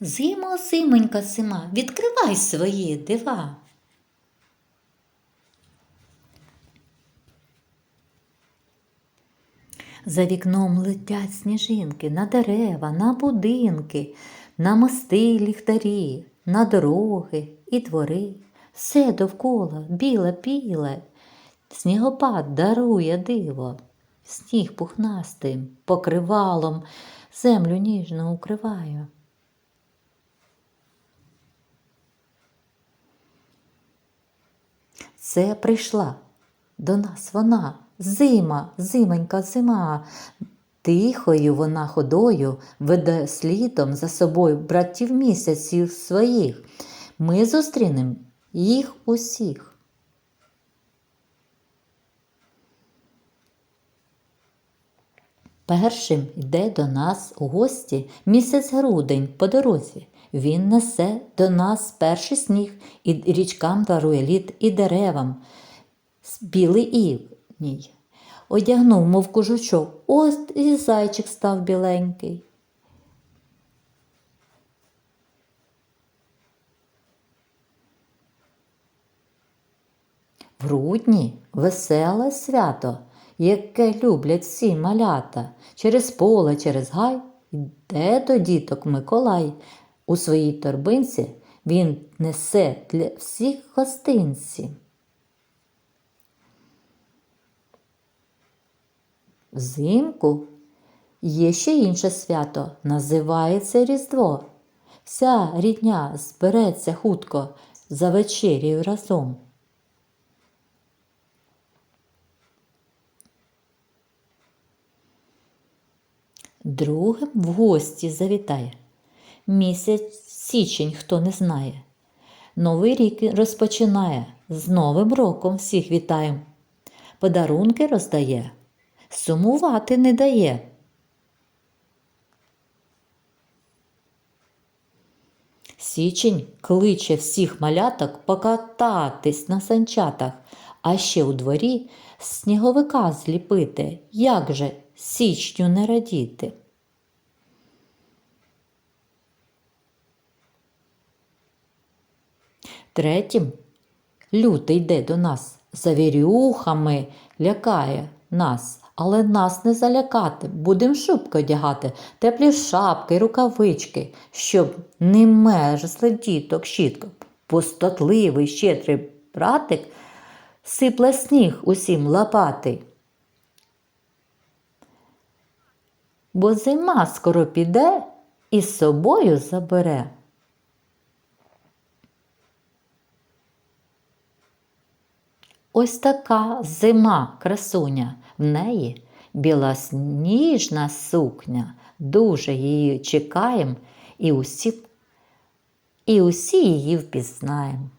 Зимо, зимонька сима, відкривай свої дива. За вікном летять сніжинки на дерева, на будинки, на мости ліхтарі, на дороги і двори. Все довкола біле біле, снігопад дарує диво, сніг пухнастим покривалом землю ніжно укриває. Це прийшла до нас вона, зима, зимонька зима. Тихою вона ходою веде слідом за собою братів місяців своїх. Ми зустрінемо їх усіх. Першим йде до нас у гості місяць грудень по дорозі. Він несе до нас перший сніг і річкам дарує лід і деревам. Білий івній. Одягнув, мов кожучок, ось і зайчик став біленький. В грудні веселе свято, яке люблять всі малята. Через поле, через гай йде до діток Миколай. У своїй торбинці він несе для всіх гостинці. Взимку є ще інше свято, називається Різдво. Вся рідня збереться хутко за вечерію разом. Другим в гості завітає. Місяць січень, хто не знає. Новий рік розпочинає. З Новим роком всіх вітаєм. Подарунки роздає, сумувати не дає. Січень кличе всіх маляток покататись на санчатах, а ще у дворі сніговика зліпити. Як же січню не радіти? Третім лютий йде до нас, завірюхами лякає нас, але нас не залякати. Будем шубки одягати, теплі шапки, рукавички, щоб не мерзли діток щітко. Пустотливий щедрий братик сипле сніг усім лопати. Бо зима скоро піде і з собою забере. Ось така зима красуня, в неї білосніжна сукня. Дуже її чекаємо і усі, і усі її впізнаємо.